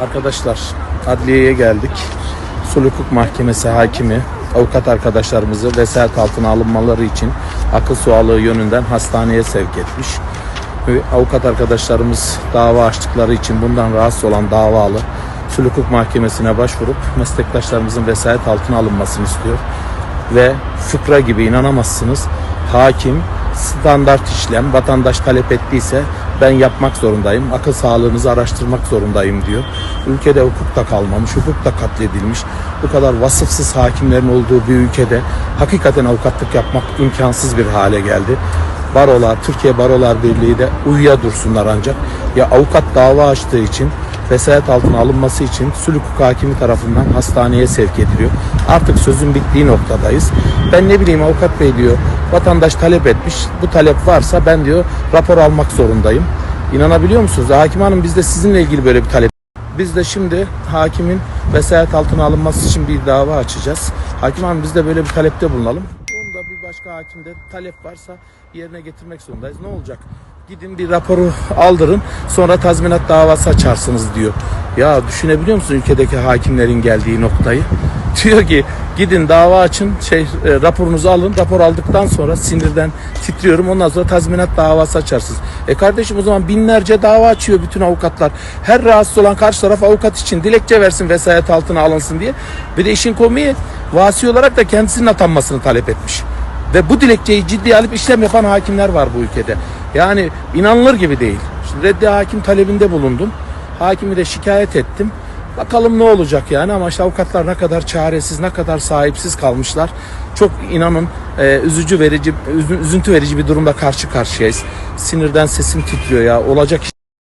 Arkadaşlar adliyeye geldik. Sulh Hukuk Mahkemesi hakimi avukat arkadaşlarımızı vesayet altına alınmaları için akıl sağlığı yönünden hastaneye sevk etmiş. Avukat arkadaşlarımız dava açtıkları için bundan rahatsız olan davalı Sulh Hukuk Mahkemesi'ne başvurup meslektaşlarımızın vesayet altına alınmasını istiyor. Ve fıkra gibi inanamazsınız. Hakim standart işlem vatandaş talep ettiyse ben yapmak zorundayım. Akıl sağlığınızı araştırmak zorundayım diyor. Ülkede hukuk da kalmamış, hukuk da katledilmiş. Bu kadar vasıfsız hakimlerin olduğu bir ülkede hakikaten avukatlık yapmak imkansız bir hale geldi. Barolar, Türkiye Barolar Birliği de uyuya dursunlar ancak. Ya avukat dava açtığı için vesayet altına alınması için sulh hukuk hakimi tarafından hastaneye sevk ediliyor. Artık sözün bittiği noktadayız. Ben ne bileyim avukat bey diyor vatandaş talep etmiş. Bu talep varsa ben diyor rapor almak zorundayım. İnanabiliyor musunuz? Hakim hanım biz de sizinle ilgili böyle bir talep biz de şimdi hakimin vesayet altına alınması için bir dava açacağız. Hakim hanım biz de böyle bir talepte bulunalım. Onu da bir başka hakimde talep varsa yerine getirmek zorundayız. Ne olacak? Gidin bir raporu aldırın sonra tazminat davası açarsınız diyor. Ya düşünebiliyor musun ülkedeki hakimlerin geldiği noktayı? Diyor ki gidin dava açın şey e, raporunuzu alın rapor aldıktan sonra sinirden titriyorum ondan sonra tazminat davası açarsınız. E kardeşim o zaman binlerce dava açıyor bütün avukatlar. Her rahatsız olan karşı taraf avukat için dilekçe versin vesayet altına alınsın diye. Bir de işin komiği vasi olarak da kendisinin atanmasını talep etmiş. Ve bu dilekçeyi ciddiye alıp işlem yapan hakimler var bu ülkede. Yani inanılır gibi değil. Şimdi reddi hakim talebinde bulundum. Hakimi de şikayet ettim. Bakalım ne olacak yani ama işte avukatlar ne kadar çaresiz, ne kadar sahipsiz kalmışlar. Çok inanın e, üzücü verici, üzü- üzüntü verici bir durumda karşı karşıyayız. Sinirden sesim titriyor ya. Olacak iş